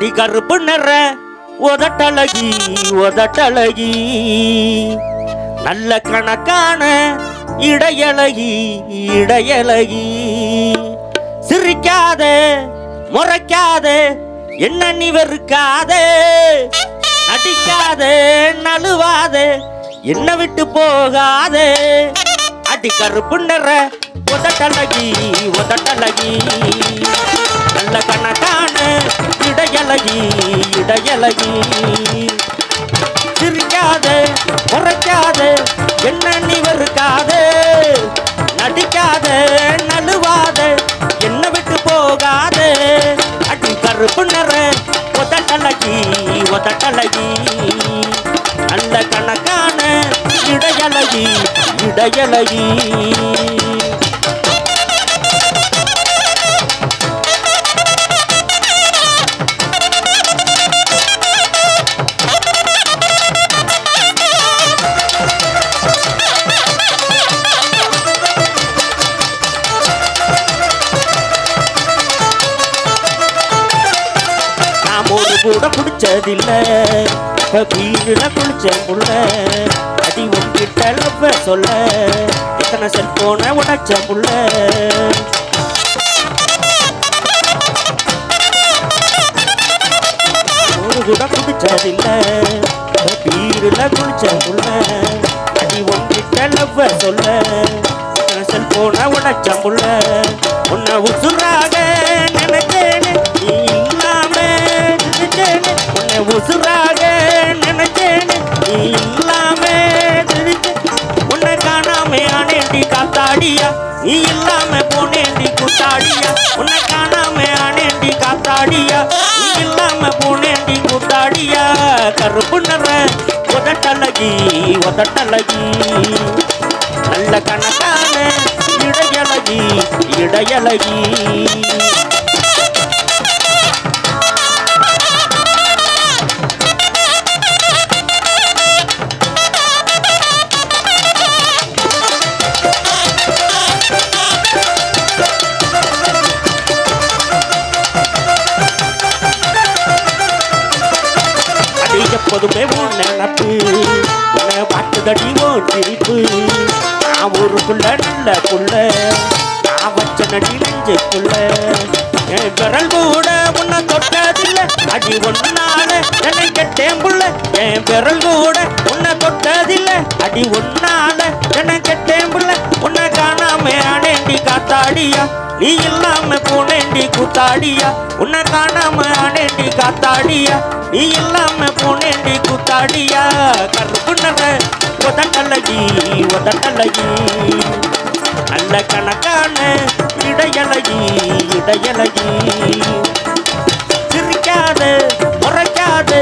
அடி கருப்பு நிற உதட்டழகி உதட்டழகி. நல்ல கணக்கான இடையழகி இடையழகி. சிரிக்காத முறைக்காத என்ன நீ வெறுக்காதே? நடிக்காதே நழுவாத என்ன விட்டு போகாதே? அடி கருப்பு நிற உதட்டழகி உதட்டழகி. நல்ல கணக்கான இடையலகி இடையலகி. சிரிக்காத முறைக்காதே என்ன நீ வெறுக்காதே? நடிக்காத நழுவாத என்ன விட்டு போகாதே? அடி கருப்பு நிற உதட்டழகி உதட்டழகி நல்ல கணக்கான இடையலகி இடையலகி. கூட குடிச்சதில்ல. இப்ப வீடுல குளிச்ச புள்ள அடி உன்கிட்ட லவ்வ சொல்ல. எத்தனை செல்போனை உடைச்ச புள்ள ஒரு கூட குடிச்சதில்ல. வீடுல குளிச்ச புள்ள அடி உன்கிட்ட லவ்வ சொல்ல. எத்தனை செல்போனை உடைச்ச புள்ள உசுராக நினைச்சேன் நீ இல்லாம உன்னை காணாம ஆனேண்டி காத்தாடியா நீ இல்லாம போனேண்டி கூத்தாடியா. உன்னை காணாம ஆனேண்டி காத்தாடியா நீ இல்லாம போனேண்டி கூத்தாடியா. கருப்பு நிற உதட்டழகி உதட்டழகி. நல்ல கணக்கான இடையழகி இடையழகி. எப்போதுமே உன் நினப்பு உன்னை பார்த்துதடி ஓ சிரிப்பு. நான் ஊருக்குள்ள நல்ல புள்ள. நான் வச்ச நடி நெஞ்சுக்குள்ள. என் விரல் கூட உன்னை தொட்டதில்லை. அடி ஒன்னால என்னை கெட்டேன் புள்ள. என் விரல் கூட உன்னை தொட்டதில்லை. அடி ஒன்னால என்னை கெட்டேன் புள்ள. உன்னை காணாம ஆனேண்டி காத்தாடியா? நீ இல்லாம போனேண்டி கூத்தாடியா? உன்னை காணாம ஆனேண்டி காத்தாடியா? நீ இல்லாம போனேண்டி கூத்தாடியா? கருப்பு நட உதட்டழகி உதட்டழகி நல்ல கணக்கான இடையழகி இடையழகி சிரிக்காது முறைக்காது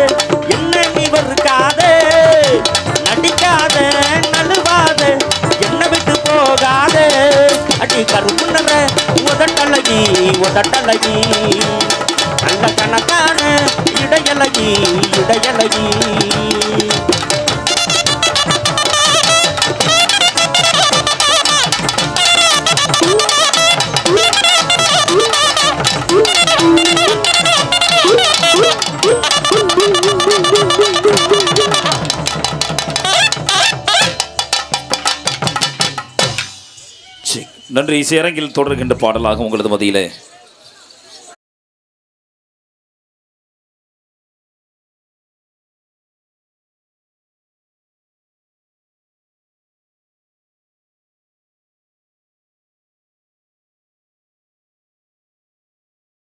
உதட்டழகி உதட்டழகி நல்ல கணக்கான இடையலகி இடையலகி. நன்றி. நன்றி இசையரங்கில் தொடர்கின்ற பாடலாக உங்களது மதியிலே.